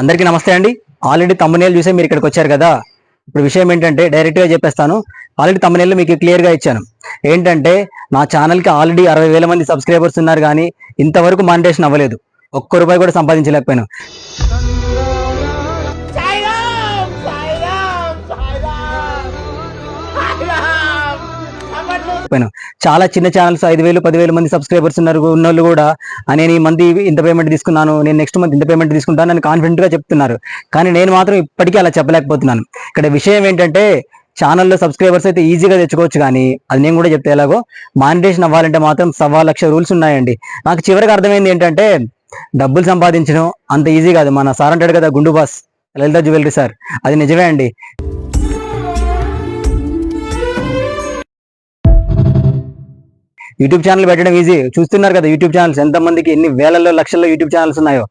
అందరికీ నమస్తే అండి. ఆల్రెడీ తమ్మనేలు చూసే మీరు ఇక్కడికి వచ్చారు కదా. ఇప్పుడు విషయం ఏంటంటే డైరెక్ట్గా చెప్పేస్తాను. ఆల్రెడీ తమ్మునేలు మీకు క్లియర్గా ఇచ్చాను. ఏంటంటే నా ఛానల్కి ఆల్రెడీ అరవై వేల మంది సబ్స్క్రైబర్స్ ఉన్నారు కానీ ఇంతవరకు మానిటేషన్ అవ్వలేదు. ఒక్క రూపాయి కూడా సంపాదించలేకపోయాను. పోయాను చాలా చిన్న ఛానల్స్ ఐదు వేలు పదివేల మంది సబ్స్క్రైబర్స్ ఉన్నారు. ఉన్నోళ్ళు కూడా నేను ఈ మంది ఇంత పేమెంట్ తీసుకున్నాను. నేను నెక్స్ట్ మంత్ ఇంత పేమెంట్ తీసుకుంటాను అని కాన్ఫిడెంట్గా చెప్తున్నారు. కానీ నేను మాత్రం ఇప్పటికీ అలా చెప్పలేకపోతున్నాను. ఇక్కడ విషయం ఏంటంటే ఛానల్లో సబ్స్క్రైబర్స్ అయితే ఈజీగా తెచ్చుకోవచ్చు కానీ అది నేను కూడా చెప్తే ఎలాగో మానిటేషన్ అవ్వాలంటే మాత్రం సవా లక్ష రూల్స్ ఉన్నాయండి. నాకు చివరికి అర్థమైంది ఏంటంటే డబ్బులు సంపాదించడం అంత ఈజీ కాదు. మన సార్ అంటాడు కదా గుండు బాస్ లలిత జ్యువెలరీ సార్. అది నిజమే అండి. యూట్యూబ్ ఛానల్ పెట్టడం ఈజీ చూస్తున్నారు కదా యూట్యూబ్ ఛానల్స్. ఎంతమందికి ఎన్ని వేలలో లక్షల్లో యూట్యూబ్ ఛానల్స్ ఉన్నాయో.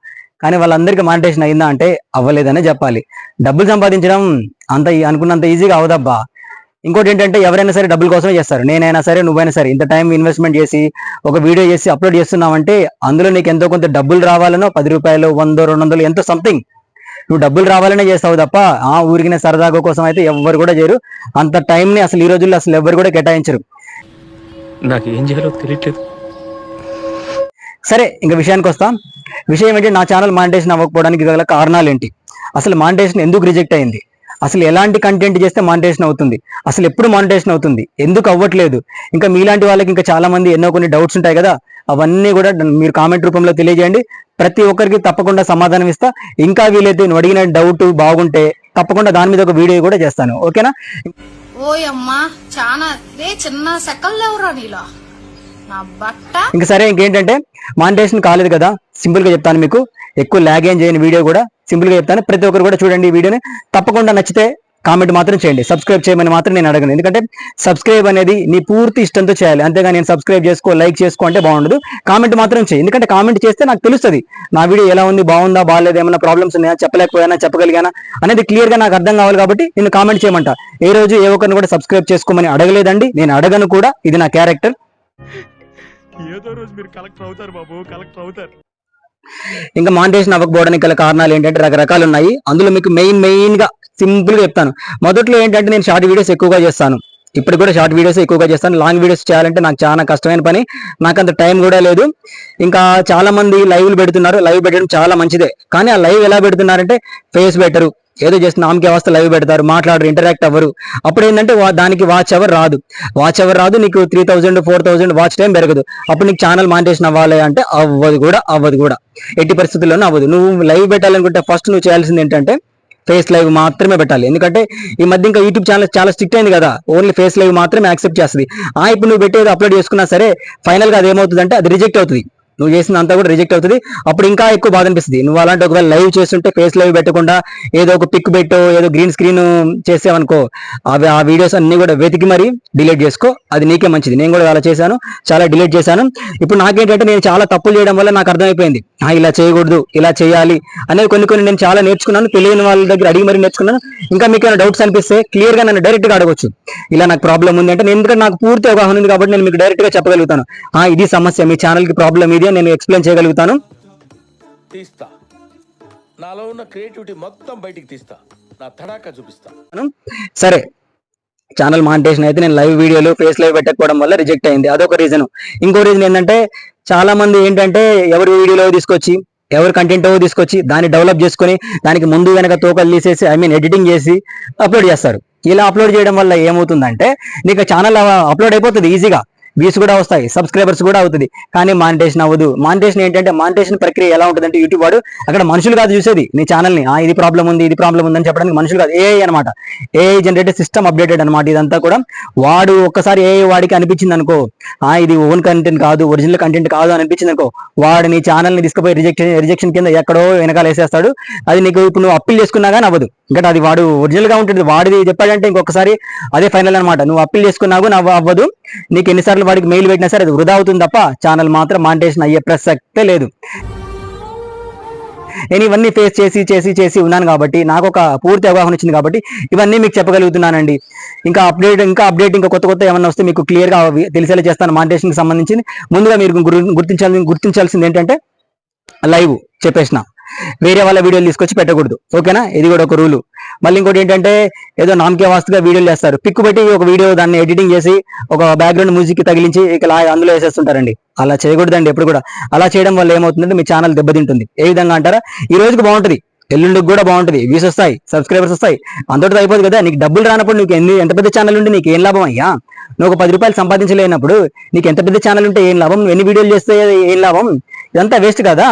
కానీ వాళ్ళందరికీ మానిటేషన్ అయిందా అంటే అవ్వలేదనే చెప్పాలి. డబ్బులు సంపాదించడం అంత అనుకున్నంత ఈజీగా అవదబ్బా ఇంకోటి ఏంటంటే ఎవరైనా సరే డబ్బుల కోసమే చేస్తారు. నేనైనా సరే నువ్వైనా సరే. ఇంత టైం ఇన్వెస్ట్మెంట్ చేసి ఒక వీడియో చేసి అప్లోడ్ చేస్తున్నావంటే అందులో నీకు ఎంతో కొంత డబ్బులు రావాలనో పది రూపాయలు వందో రెండు వందలు ఎంతో సంథింగ్ నువ్వు డబ్బులు రావాలనే చేస్తావు తప్ప ఆ ఊరికి సరదాగా కోసం అయితే ఎవ్వరు కూడా చేయరు. అంత టైంని అసలు ఈ రోజుల్లో అసలు ఎవ్వరు కూడా కేటాయించరు. నాకు ఏం చేయాలో తెలియట్లేదు సరే ఇంకా విషయానికి వస్తాం. విషయం ఏంటి? నా ఛానల్ మానిటేషన్ అవ్వకపోవడానికి గల కారణాలు ఏంటి? అసలు మానిటేషన్ ఎందుకు రిజెక్ట్ అయింది? అసలు ఎలాంటి కంటెంట్ చేస్తే మానిటేషన్ అవుతుంది? అసలు ఎప్పుడు మానిటేషన్ అవుతుంది? ఎందుకు అవ్వట్లేదు? ఇంకా మీలాంటి వాళ్ళకి ఇంకా చాలా మంది ఎన్నో కొన్ని డౌట్స్ ఉంటాయి కదా? అవన్నీ కూడా మీరు కామెంట్ రూపంలో తెలియజేయండి. ప్రతి ఒక్కరికి తప్పకుండా సమాధానం ఇస్తా. ఇంకా వీలైతే నువ్వు అడిగిన డౌట్ బాగుంటే తప్పకుండా దాని మీద ఒక వీడియో కూడా చేస్తాను. ఓకేనా? ఓయమ్మా చాలా రే చిన్న సెకల్ లేవురా నీలో? నా బట్ట. ఇంకా సరే ఇంకేంటంటే మానిటేషన్ కాలేదు కదా సింపుల్గా చెప్తాను మీకు. ఎక్కువ లాగ్ ఏం చేయని వీడియో కూడా సింపుల్గా చెప్తాను. ప్రతి ఒక్కరు కూడా చూడండి ఈ వీడియోని. తప్పకుండా నచ్చితే కామెంట్ మాత్రం చేయండి. సబ్స్క్రైబ్ చేయమని మాత్రం నేను అడగను. ఎందుకంటే సబ్స్క్రైబ్ అనేది నీ పూర్తి ఇష్టంతో చేయాలి. అంతేగా నేను సబ్స్క్రైబ్ చేసుకో లైక్ చేసుకో అంటే బాగుండదు. కామెంట్ మాత్రం చేయి. ఎందుకంటే కామెంట్ చేస్తే నాకు తెలుస్తుంది. నా వీడియో ఎలా ఉంది బాగుందా బాగాలేదు ఏమైనా ప్రాబ్లమ్స్ ఉన్నాయా చెప్పలేకపోయానా చెప్పగలిగానా అనేది క్లియర్గా నాకు అర్థం కావాలి కాబట్టి నేను కామెంట్ చేయమంట. ఏ రోజు ఏ ఒక్కరిని కూడా సబ్స్క్రైబ్ చేసుకోమని అడగలేదండి. నేను అడగను కూడా. ఇది నా క్యారెక్టర్ ఏదో రోజు మీరు కలెక్టర్ అవుతారు బాబు. కలెక్టర్ అవుతారు. ఇంకా మానిటేషన్ అవ్వకపోవడానికి గల కారణాలు ఏంటంటే రకరకాలు ఉన్నాయి. అందులో మీకు మెయిన్ మెయిన్గా సింపుల్గా చెప్తాను. మొదట్లో ఏంటంటే నేను షార్ట్ వీడియోస్ ఎక్కువగా చేస్తాను. ఇప్పుడు కూడా షార్ట్ వీడియోస్ ఎక్కువగా చేస్తాను. లాంగ్ వీడియోస్ చేయాలంటే నాకు చాలా కష్టమైన పని. నాకు అంత టైం కూడా లేదు. ఇంకా చాలా మంది లైవ్లు పెడుతున్నారు. లైవ్ పెట్టడం చాలా మంచిదే. కానీ ఆ లైవ్ ఎలా పెడుతున్నారంటే ఫేస్ బెటరు. ఏదో జస్ట్ నామకే అవస్థ లైవ్ పెడతారు. మాట్లాడరు ఇంటరాక్ట్ అవ్వరు. అప్పుడు ఏంటంటే వా- దానికి వాచ్ అవర్ రాదు. వాచ్ అవర్ రాదు. నీకు three thousand four thousand watch time పెరగదు. అప్పుడు నీకు ఛానల్ మానిటేషన్ అవ్వాలి అంటే అవ్వదు కూడా అవ్వదు కూడా. ఎట్టి పరిస్థితుల్లోనూ అవ్వదు. నువ్వు లైవ్ పెట్టాలనుకుంటే ఫస్ట్ నువ్వు చేయాల్సింది ఏంటంటే ఫేస్ లైవ్ మాత్రమే పెట్టాలి. ఎందుకంటే ఈ మధ్య ఇంకా యూట్యూబ్ ఛానల్ చాలా స్ట్రిక్ట్ అయింది కదా. ఓన్లీ ఫేస్ లైవ్ మాత్రమే యాక్సెప్ట్ చేస్తుంది. ఆ ఇప్పుడు నువ్వు పెట్టేది అప్లోడ్ చేసుకున్నా సరే ఫైనల్గా అది ఏమవుతుందంటే అది రిజెక్ట్ అవుతుంది. నువ్వు చేసిన అంతా కూడా రిజెక్ట్ అవుతుంది. అప్పుడు ఇంకా ఎక్కువ బాధ అనిపిస్తుంది. నువ్వు అలాంటి ఒకవేళ లైవ్ చేస్తుంటే ఫేస్ లైవ్ పెట్టకుండా ఏదో ఒక పిక్ పెట్టో ఏదో గ్రీన్ స్క్రీన్ చేసావనుకో అవి ఆ వీడియోస్ అన్ని కూడా వెతికి మరి డిలీట్ చేసుకో. అది నీకే మంచిది. నేను కూడా అలా చేశాను. చాలా డిలీట్ చేశాను. ఇప్పుడు నాకేంటంటే నేను చాలా తప్పులు చేయడం వల్ల నాకు అర్థమైపోయింది. ఆ, ఇలా చేయకూడదు ఇలా చేయాలి అనేది కొన్ని కొన్ని నేను చాలా నేర్చుకున్నాను. తెలియని వాళ్ళ దగ్గర అడిగి మరి నేర్చుకున్నాను. ఇంకా మీకు ఏమైనా డౌట్స్ అనిపిస్తే క్లియర్గా నన్ను డైరెక్ట్గా అడగొచ్చు. ఇలా నాకు ప్రాబ్లం ఉంది అంటే నేను ఎందుకంటే నాకు పూర్తి అవగాహన ఉంది కాబట్టి నేను మీకు డైరెక్ట్గా చెప్పగలుగుతాను. ఆ ఇది సమస్య. మీ ఛానల్కి ప్రాబ్లం ఇది. అని నేను ఎక్స్ప్లెయిన్ చేయగలుగుతాను. తీస్తా. నాలో ఉన్న క్రియేటివిటీ మొత్తం బయటికి తీస్తా. నా తడాకా చూపిస్తా. సరే. ఛానల్ మానిటేషన్ అయితే నేను లైవ్ వీడియోలు ఫేస్ లైవ్ పెట్టకపోవడం వల్ల రిజెక్ట్ అయింది. అదొక రీజన్ ఇంకో రీజన్ ఏంటంటే చాలా మంది ఏంటంటే ఎవరి వీడియోలో తీసుకొచ్చి ఎవరి కంటెంట్ తీసుకొచ్చి దాన్ని డెవలప్ చేసుకొని దానికి ముందు వెనక తోకలు తీసేసి ఐ మీన్ ఎడిటింగ్ చేసి అప్లోడ్ చేస్తారు. ఇలా అప్లోడ్ చేయడం వల్ల ఏమవుతుందంటే నీకు ఛానల్ అప్లోడ్ అయిపోతుంది ఈజీగా వ్యూస్ కూడా వస్తాయి సబ్స్క్రైబర్స్ కూడా అవుతుంది. కానీ మానిటేషన్ అవ్వదు. మానిటేషన్ ఏంటంటే మానిటేషన్ ప్రక్రియ ఎలా ఉంటుందంటే యూట్యూబ్ వాడు అక్కడ మనుషులు కాదు చూసేది. నీ ఛానల్ని ఆ ఇది ప్రాబ్లం ఉంది ఇది ప్రాబ్లం ఉంది అని చెప్పడానికి మనుషులు కాదు. ఏఐ అనమాట ఏఐ జనరేటెడ్ సిస్టమ్ అప్డేటెడ్ అనమాట ఇదంతా కూడా వాడు ఒక్కసారి ఏఐ వాడికి అనిపించింది అనుకో ఇది ఓన్ కంటెంట్ కాదు ఒరిజినల్ కంటెంట్ కాదు అనిపించింది అనుకో వాడు నీ ఛానల్ని తీసుకుపోయి రిజెక్షన్ రిజెక్షన్ కింద ఎక్కడో వెనకాల వేసేస్తాడు. అది నీకు ఇప్పుడు నువ్వు అప్పీల్ చేసుకున్నా కానీ అవ్వదు. ఇంకా అది వాడు ఒరిజినల్గా ఉంటుంది. వాడిది చెప్పాడంటే ఇంకొకసారి అదే ఫైనల్ అనమాట నువ్వు అప్పీల్ చేసుకున్నా కూడా అవ్వదు. నీకు ఎన్నిసార్లు వాడికి మెయిల్ పెట్టినా సరే అది వృధా అవుతుంది తప్ప ఛానల్ మాత్రం మానిటేషన్ అయ్యే ప్రసక్తే లేదు. నేను ఇవన్నీ ఫేస్ చేసి చేసి చేసి ఉన్నాను కాబట్టి నాకు ఒక పూర్తి అవగాహన వచ్చింది కాబట్టి ఇవన్నీ మీకు చెప్పగలుగుతున్నానండి. ఇంకా అప్డేట్ ఇంకా అప్డేట్ ఇంకా కొత్త కొత్త ఏమన్నా వస్తే మీకు క్లియర్గా తెలిసేలా చేస్తాను మానిటేషన్కి సంబంధించింది. ముందుగా మీరు గురు- గుర్తించాల్సింది ఏంటంటే లైవ్ చెప్పేసిన. వేరే వాళ్ళ వీడియోలు తీసుకొచ్చి పెట్టకూడదు. ఓకేనా? ఇది కూడా ఒక రూలు. మళ్ళీ ఇంకోటి ఏంటంటే ఏదో నామకే వాస్తుగా వీడియోలు వేస్తారు పిక్ పెట్టి ఒక వీడియో దాన్ని ఎడిటింగ్ చేసి ఒక బ్యాక్గ్రౌండ్ మ్యూజిక్ తగిలించి ఇక అందులో వేసేస్తుంటారండి. అలా చేయకూడదండి ఎప్పుడు కూడా. అలా చేయడం వల్ల ఏమవుతుందంటే మీ ఛానల్ దెబ్బతింటుంది. ఏ విధంగా అంటారా? ఈ రోజుకి బాగుంటుంది. ఎల్లుండికి కూడా బాగుంటుంది. వ్యూస్ వస్తాయి సబ్స్క్రైబర్స్ వస్తాయి. అందరితో అయిపోదు కదా నీకు డబ్బులు రానప్పుడు నీకు ఎన్ని ఎంత పెద్ద ఛానల్ ఉంటే నీకు ఏం లాభం అయ్యా? నువ్వు ఒక పది రూపాయలు సంపాదించలేనప్పుడు నీకు ఎంత పెద్ద ఛానల్ ఉంటే ఏం లాభం? ఎన్ని వీడియోలు చేస్తే ఏం లాభం? ఇదంతా వేస్ట్ కదా?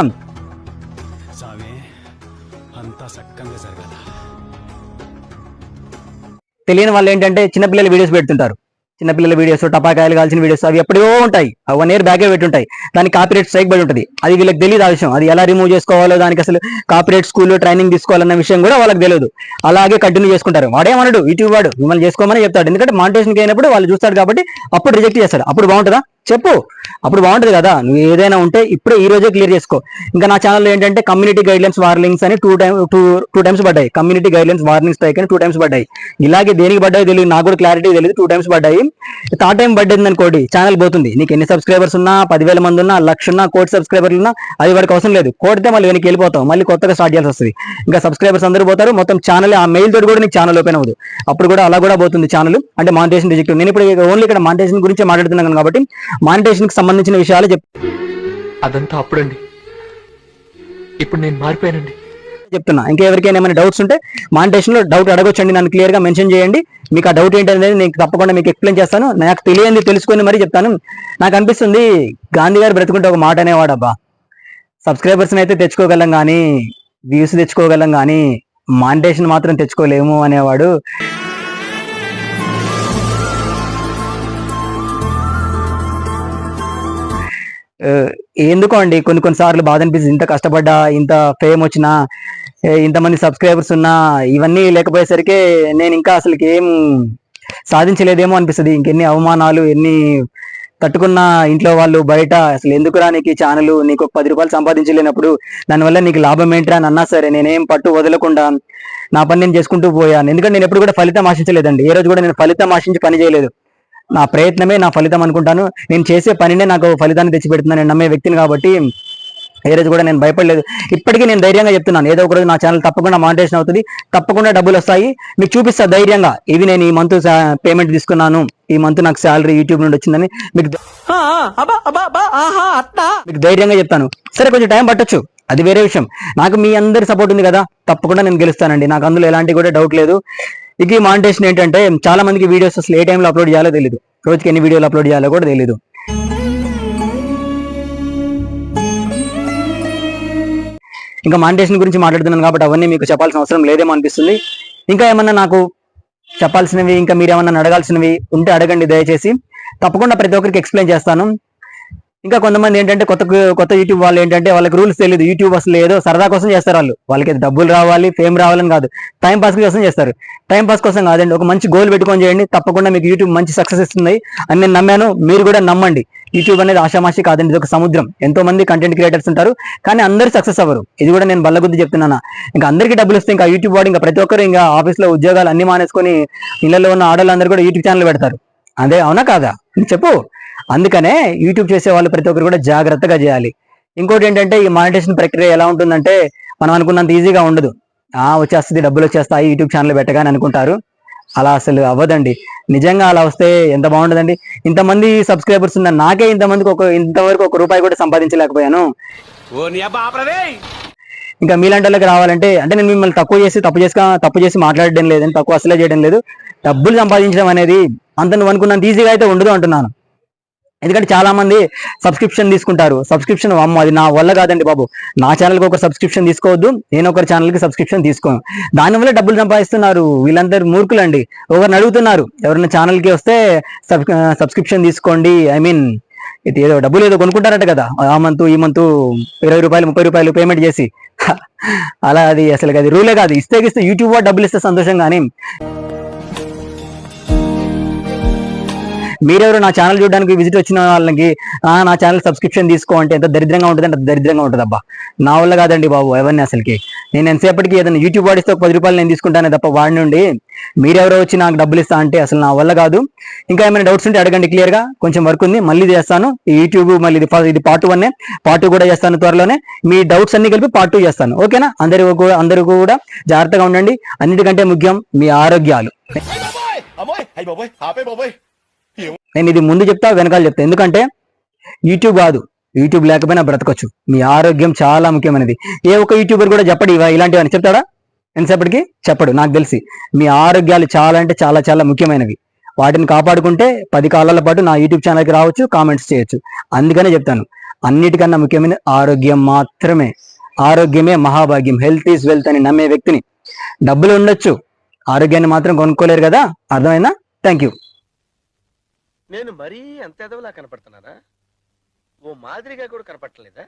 తెలియని వాళ్ళు ఏంటంటే చిన్నపిల్లల వీడియోస్ పెడుతుంటారు. చిన్నపిల్లల వీడియోస్ టపాకాయలు కాల్చిన వీడియోస్ అవి ఎప్పుడో ఉంటాయి. వన్ ఇయర్ బ్యాకే పెట్టుంటాయి. దానికి కాపీరేట్ స్ట్రైక్ పడి ఉంటుంది. అది వీళ్ళకి తెలియదు ఆ విషయం. అది ఎలా రిమూవ్ చేసుకోవాలో దానికి అసలు కాపీరేట్ స్కూల్లో ట్రైనింగ్ తీసుకోవాలన్న విషయం కూడా వాళ్ళకి తెలియదు అలాగే కంటిన్యూ చేసుకుంటారు. వాడేమన్నాడు యూట్యూబ్ వాడు. మిమ్మల్ని చేసుకోమని చెప్తాడు. ఎందుకంటే మానిటేషన్కి అయినప్పుడు వాళ్ళు చూస్తాడు కాబట్టి అప్పుడు రిజెక్ట్ చేస్తాడు అప్పుడు బాగుంటుందా? చెప్పు. అప్పుడు బాగుంటుంది కదా. నువ్వు ఏదైనా ఉంటే ఇప్పుడే ఈ రోజే క్లియర్ చేసుకో. ఇంకా నా ఛానల్లో ఏంటంటే కమ్యూనిటీ గైడ్లైన్స్ వార్నింగ్స్ అని two time two two times పడ్డాయి. కమ్యూనిటీ గైడ్లైన్స్ వార్నింగ్స్ టైక్ అని టూ టైమ్స్ పడ్డాయి. ఇలాగే దేనికి పడ్డాయి తెలియదు నాకు కూడా క్లారిటీ తెలియదు టూ టైమ్స్ పడ్డాయి. థర్డ్ టైం పడ్డది అనుకోటి ఛానల్ పోతుంది. నీకు ఎన్ని సబ్స్క్రైబర్స్ ఉన్నా పదివేల మంది ఉన్నా లక్ష ఉన్నా కోటి సబ్స్క్రైబర్లు ఉన్నా అది వాడికి అవసరం లేదు. కోడితే మళ్ళీ వెనక్కి వెళ్ళిపోతాం మళ్ళీ కొత్తగా స్టార్ట్ చేయాల్సి వస్తుంది. ఇంకా సబ్స్క్రైబర్స్ అందరూ పోతారు. మొత్తం ఛానల్ ఆ మెయిల్ తోటి కూడా నీకు ఛానల్ ఓపెన్ అవ్వదు. అప్పుడు కూడా అలా కూడా పోతుంది ఛానల్ అంటే మానిటేషన్ రిజెక్ట్ నేను ఇప్పుడు ఓన్లీ ఇక్కడ మానిటేషన్ గురించి మాట్లాడుతున్నాను కాబట్టి మానిటేషన్కి సంబంధించిన విషయాలు చెప్ అదంతా అప్పుడండి. ఇప్పుడు నేను మారిపోయానండి. చెప్తున్నా. ఇంకా ఎవరికైనా ఏమైనా డౌట్స్ ఉంటే మానిటేషన్లో డౌట్ అడగొచ్చండి. నన్ను క్లియర్గా మెన్షన్ చేయండి. మీకు ఆ డౌట్ ఏంటనేది నేను తప్పకుండా మీకు ఎక్స్ప్లెయిన్ చేస్తాను. నాకు తెలియంది తెలుసుకొని మరీ చెప్తాను. నాకు అనిపిస్తుంది గాంధీ గారు బ్రతుకుంటే ఒక మాట అనేవాడు అబ్బా సబ్స్క్రైబర్స్ అయితే తెచ్చుకోగలం కానీ వ్యూస్ తెచ్చుకోగలం కానీ మానిటేషన్ మాత్రం తెచ్చుకోలేము అనేవాడు. ఎందుకో అండి కొన్ని కొన్నిసార్లు బాధ అనిపిస్తుంది. ఇంత కష్టపడ్డా ఇంత ఫేమ్ వచ్చినా ఇంతమంది సబ్స్క్రైబర్స్ ఉన్నా ఇవన్నీ లేకపోయేసరికి నేను ఇంకా అసలు ఏం సాధించలేదేమో అనిపిస్తుంది. ఇంకెన్ని అవమానాలు ఎన్ని తట్టుకున్న ఇంట్లో వాళ్ళు బయట అసలు ఎందుకురా నీకు ఛానల్? నీకు ఒక పది రూపాయలు సంపాదించలేనప్పుడు దానివల్ల నీకు లాభం ఏంట్రా అని అన్నా సరే నేనేం పట్టు వదలకుండా నా పని నేను చేసుకుంటూ పోయాను. ఎందుకంటే నేను ఎప్పుడు కూడా ఫలితం ఆశించలేదండి. ఏ రోజు కూడా నేను ఫలితం ఆశించి పని చేయలేదు. నా ప్రయత్నమే నా ఫలితం అనుకుంటాను. నేను చేసే పనినే నాకు ఫలితాన్ని తెచ్చిపెడుతున్నాను నేను నమ్మే వ్యక్తిని కాబట్టి ఏ రోజు కూడా నేను భయపడలేదు. ఇప్పటికీ నేను ధైర్యంగా చెప్తున్నాను. ఏదో ఒక రోజు నా ఛానల్ తప్పకుండా మానిటేషన్ అవుతుంది. తప్పకుండా డబ్బులు వస్తాయి. మీకు చూపిస్తా ధైర్యంగా. ఇవి నేను ఈ మంత్ పేమెంట్ తీసుకున్నాను. ఈ మంత్ నాకు శాలరీ యూట్యూబ్ నుండి వచ్చిందని మీకు మీకు ధైర్యంగా చెప్తాను. సరే కొంచెం టైం పట్టొచ్చు. అది వేరే విషయం. నాకు మీ అందరి సపోర్ట్ ఉంది కదా. తప్పకుండా నేను గెలుస్తానండి. నాకు అందులో ఎలాంటి కూడా డౌట్ లేదు. ఇక ఈ మానిటేషన్ ఏంటంటే చాలా మందికి వీడియోస్ అసలు ఏ టైంలో అప్లోడ్ చేయాలో తెలియదు రోజుకి ఎన్ని వీడియోలు అప్లోడ్ చేయాలో కూడా తెలియదు ఇంకా మానిటేషన్ గురించి మాట్లాడుతున్నాను కాబట్టి అవన్నీ మీకు చెప్పాల్సిన అవసరం లేదేమో అనిపిస్తుంది. ఇంకా ఏమన్నా నాకు చెప్పాల్సినవి ఇంకా మీరు ఏమన్నా అడగాల్సినవి ఉంటే అడగండి దయచేసి. తప్పకుండా ప్రతి ఒక్కరికి ఎక్స్ప్లెయిన్ చేస్తాను. ఇంకా కొంతమంది ఏంటంటే కొత్త కొత్త యూట్యూబ్ వాళ్ళు ఏంటంటే వాళ్ళకి రూల్స్ తెలియదు యూట్యూబ్ అసలు ఏదో సరదా కోసం చేస్తారు వాళ్ళు. వాళ్ళకి డబ్బులు రావాలి ఫేమ్ రావాలని కాదు. టైం పాస్ కోసం చేస్తారు. టైం పాస్ కోసం కాదండి ఒక మంచి గోల్ పెట్టుకొని చేయండి. తప్పకుండా మీకు యూట్యూబ్ మంచి సక్సెస్ ఇస్తుంది. అని నేను నమ్మాను. మీరు కూడా నమ్మండి. యూట్యూబ్ అనేది ఆషామాషి కాదండి ఇది ఒక సముద్రం. ఎంతో మంది కంటెంట్ క్రియేటర్స్ ఉంటారు కానీ అందరూ సక్సెస్ అవ్వరు. ఇది కూడా నేను బల్లగుద్ది చెప్తున్నాను. ఇంకా అందరికీ డబ్బులు వస్తే ఇంకా యూట్యూబ్ వాడు ఇంకా ప్రతి ఒక్కరు ఇంకా ఆఫీస్లో ఉద్యోగాలు అన్ని మానేసుకొని ఇళ్ళలో ఉన్న ఆడవాళ్ళందరూ కూడా యూట్యూబ్ ఛానల్ పెడతారు. అదే అవునా కాదా? చెప్పు. అందుకనే యూట్యూబ్ చేసే వాళ్ళు ప్రతి ఒక్కరు కూడా జాగ్రత్తగా చేయాలి. ఇంకోటి ఏంటంటే ఈ మానిటేషన్ ప్రక్రియ ఎలా ఉంటుందంటే మనం అనుకున్నంత ఈజీగా ఉండదు. ఆ వచ్చేస్తుంది డబ్బులు వచ్చేస్తాయి యూట్యూబ్ ఛానల్ పెట్టగానే అనుకుంటారు. అలా అసలు అవ్వదండి. నిజంగా అలా వస్తే ఎంత బాగుంటుందండి ఇంతమంది సబ్స్క్రైబర్స్ ఉన్న నాకే ఇంతమందికి ఒక ఇంతవరకు ఒక రూపాయి కూడా సంపాదించలేకపోయాను. ఇంకా మీలాంటి రావాలంటే అంటే నేను మిమ్మల్ని తక్కువ చేసి తప్పు చేసి తప్పు చేసి మాట్లాడడం లేదని తక్కువ అసలే చేయడం లేదు. డబ్బులు సంపాదించడం అనేది అంత నువ్వు అనుకున్నంత ఈజీగా అయితే ఉండదు అంటున్నాను. ఎందుకంటే చాలా మంది సబ్స్క్రిప్షన్ తీసుకుంటారు. సబ్స్క్రిప్షన్ అమ్మ అది నా వల్ల కాదండి బాబు. నా ఛానల్కి ఒక సబ్స్క్రిప్షన్ తీసుకోవద్దు. నేను ఒకరి ఛానల్కి సబ్స్క్రిప్షన్ తీసుకోను. దానివల్ల డబ్బులు సంపాదిస్తున్నారు. వీళ్ళందరూ మూర్ఖులండి. ఒకరిని అడుగుతున్నారు? ఎవరైనా ఛానల్కి వస్తే సబ్ సబ్స్క్రిప్షన్ తీసుకోండి. ఐ మీన్ ఇది ఏదో డబ్బులు ఏదో కొనుక్కుంటారట కదా. ఆ మంత్ ఈ మంత్ ఇరవై రూపాయలు ముప్పై రూపాయలు పేమెంట్ చేసి. అలా అది అసలు అది రూలే కాదు. ఇస్తే ఇస్తే యూట్యూబ్ డబ్బులు ఇస్తే సంతోషం కానీ మీరెవరు నా ఛానల్ చూడడానికి విజిట్ వచ్చిన వాళ్ళకి నా ఛానల్ సబ్స్క్రిప్షన్ తీసుకో అంటే ఎంత దరిద్రంగా ఉంటుంది అంటే అంత దరిద్రంగా ఉంటుంది అబ్బా. నా వల్ల కాదండి బాబు ఎవరిని అసలుకి. నేను ఎంతసేపటికి ఏదైనా యూట్యూబ్ వాడిస్తే ఒక పది రూపాయలు నేను తీసుకుంటానే తప్ప వాడి నుండి మీరెవరో వచ్చి నాకు డబ్బులు ఇస్తా అంటే అసలు నా వల్ల కాదు. ఇంకా ఏమైనా డౌట్స్ ఉంటే అడగండి క్లియర్గా కొంచెం వర్క్ ఉంది మళ్ళీ చేస్తాను. ఈ యూట్యూబ్ మళ్ళీ ఇది ఫ- ఇది పార్ట్ వన్ పార్ట్ టూ కూడా చేస్తాను త్వరలోనే. మీ డౌట్స్ అన్ని కలిపి పార్ట్ టూ చేస్తాను ఓకేనా అందరూ కూడా అందరూ కూడా జాగ్రత్తగా ఉండండి. అన్నిటికంటే ముఖ్యం మీ ఆరోగ్యాలు. నేను ఇది ముందు చెప్తా వెనకాల చెప్తా. ఎందుకంటే యూట్యూబ్ కాదు. యూట్యూబ్ లేకపోయినా బ్రతకొచ్చు. మీ ఆరోగ్యం చాలా ముఖ్యమైనది. ఏ ఒక్క యూట్యూబర్ కూడా చెప్పడు ఇవా ఇలాంటివని చెప్తాడా? ఎంతసేపటికి? చెప్పడు నాకు తెలిసి. మీ ఆరోగ్యాలు చాలా అంటే చాలా చాలా ముఖ్యమైనవి. వాటిని కాపాడుకుంటే పది కాలాల పాటు నా యూట్యూబ్ ఛానల్కి రావచ్చు కామెంట్స్ చేయొచ్చు. అందుకనే చెప్తాను. అన్నిటికన్నా ముఖ్యమైన ఆరోగ్యం మాత్రమే. ఆరోగ్యమే మహాభాగ్యం. హెల్త్ ఈజ్ వెల్త్ అని నమ్మే వ్యక్తిని. డబ్బులు ఉండొచ్చు. ఆరోగ్యాన్ని మాత్రం కొనుక్కోలేరు కదా? అర్థమైనా థ్యాంక్ యూ నేను మరీ అంత ఎదవలా కనపడుతున్నానా? ఓ మాదిరిగా కూడా కనపడలేదా